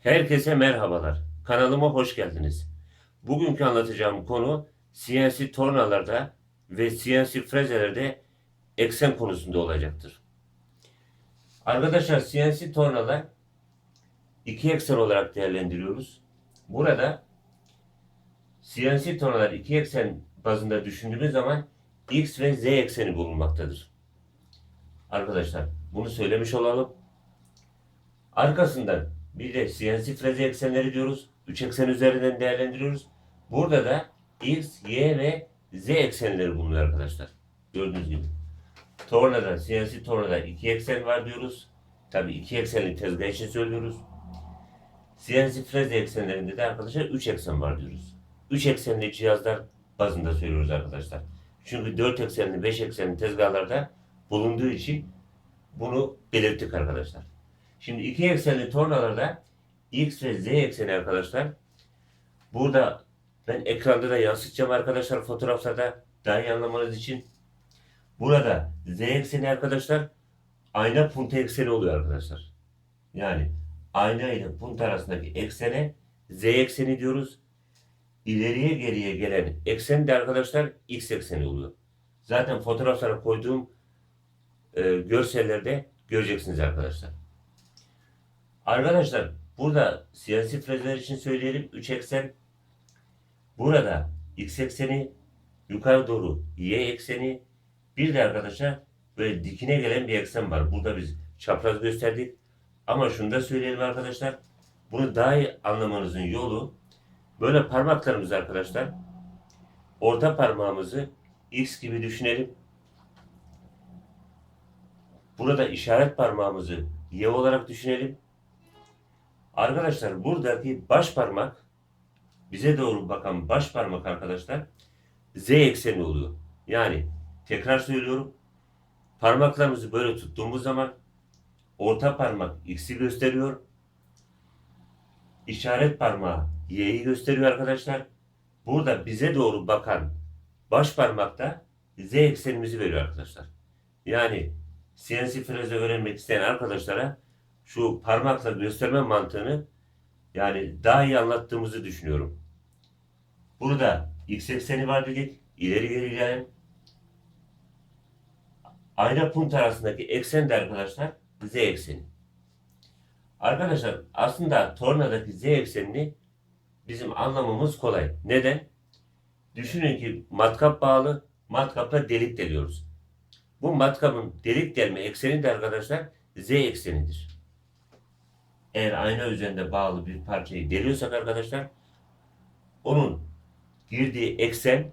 Herkese merhabalar. Kanalıma hoş geldiniz. Bugünkü anlatacağım konu CNC tornalarda ve CNC frezelerde eksen konusunda olacaktır. Arkadaşlar CNC tornalar iki eksen olarak değerlendiriyoruz. Burada CNC tornalar iki eksen bazında düşündüğümüz zaman X ve Z ekseni bulunmaktadır. Arkadaşlar bunu söylemiş olalım. Arkasından bir de CNC freze eksenleri diyoruz. Üç eksen üzerinden değerlendiriyoruz. Burada da X, Y ve Z eksenleri bulunuyor arkadaşlar. Gördüğünüz gibi. Tornada, CNC tornada iki eksen var diyoruz. Tabii iki eksenli tezgah için söylüyoruz. CNC freze eksenlerinde de arkadaşlar üç eksen var diyoruz. Üç eksenli cihazlar bazında söylüyoruz arkadaşlar. Çünkü dört eksenli, beş eksenli tezgahlarda bulunduğu için bunu belirttik arkadaşlar. Şimdi iki eksenli tornalarda X ve Z ekseni arkadaşlar. Burada ben ekranda da yansıtacağım arkadaşlar fotoğraflarda daha iyi anlamanız için. Burada Z ekseni arkadaşlar ayna punta ekseni oluyor arkadaşlar. Yani ayna ile punta arasındaki eksene Z ekseni diyoruz. İleriye geriye gelen eksen de arkadaşlar X ekseni oluyor. Zaten fotoğraflara koyduğum e, görsellerde göreceksiniz arkadaşlar. Arkadaşlar burada CNC frezeler için söyleyelim 3 eksen. Burada X ekseni yukarı doğru Y ekseni bir de arkadaşlar böyle dikine gelen bir eksen var. Burada biz çapraz gösterdik. Ama şunu da söyleyelim arkadaşlar. Bunu daha iyi anlamanızın yolu böyle parmaklarımız arkadaşlar orta parmağımızı X gibi düşünelim. Burada işaret parmağımızı Y olarak düşünelim. Arkadaşlar buradaki baş parmak bize doğru bakan baş parmak arkadaşlar Z ekseni oluyor. Yani tekrar söylüyorum. Parmaklarımızı böyle tuttuğumuz zaman orta parmak X'i gösteriyor. İşaret parmağı Y'yi gösteriyor arkadaşlar. Burada bize doğru bakan baş parmakta Z eksenimizi veriyor arkadaşlar. Yani CNC freze öğrenmek isteyen arkadaşlara şu parmakla gösterme mantığını yani daha iyi anlattığımızı düşünüyorum. Burada x ekseni var dedik. İleri geri gelen ayna punta arasındaki eksen de arkadaşlar z ekseni. Arkadaşlar aslında tornadaki z eksenini bizim anlamamız kolay. Neden? Düşünün ki matkap bağlı, matkapla delik deliyoruz. Bu matkapın delik delme ekseni de arkadaşlar z eksenidir. Eğer ayna üzerinde bağlı bir parçayı deliyorsak arkadaşlar onun girdiği eksen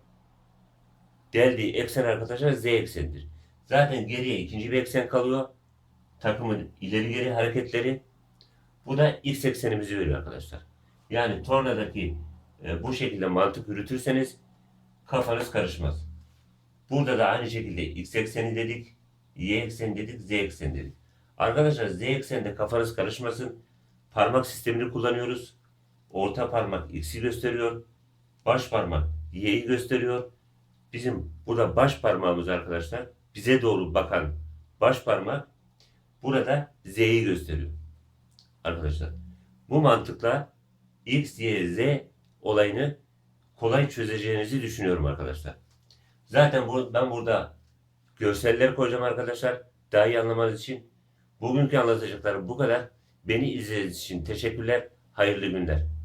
deldiği eksen arkadaşlar z eksenidir. Zaten geriye ikinci bir eksen kalıyor. Takımın ileri geri hareketleri. Bu da x eksenimizi veriyor arkadaşlar. Yani tornadaki e, bu şekilde mantık yürütürseniz kafanız karışmaz. Burada da aynı şekilde x ekseni dedik, y ekseni dedik, z ekseni dedik. Arkadaşlar z ekseninde kafanız karışmasın. Parmak sistemini kullanıyoruz. Orta parmak x'i gösteriyor. Baş parmak y'yi gösteriyor. Bizim burada baş parmağımız arkadaşlar bize doğru bakan baş parmak burada z'yi gösteriyor. Arkadaşlar bu mantıkla x, y, z olayını kolay çözeceğinizi düşünüyorum arkadaşlar. Zaten bu, ben burada görseller koyacağım arkadaşlar. Daha iyi anlamanız için. Bugünkü anlatacaklarım bu kadar. Beni izlediğiniz için teşekkürler. Hayırlı günler.